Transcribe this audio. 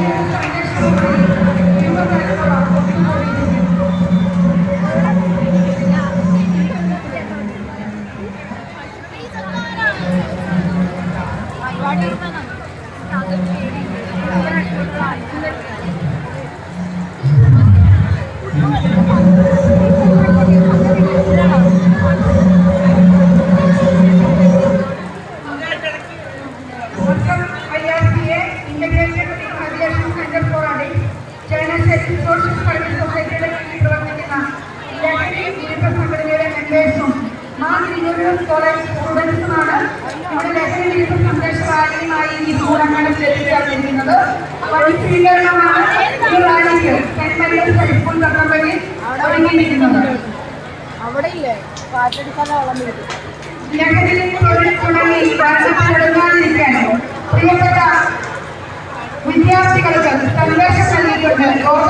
皆様、お疲れ様です。ഈ പ്രിയപ്പെട്ട വിദ്യാർത്ഥികൾക്ക് സന്ദേശം നൽകിക്കൊണ്ട്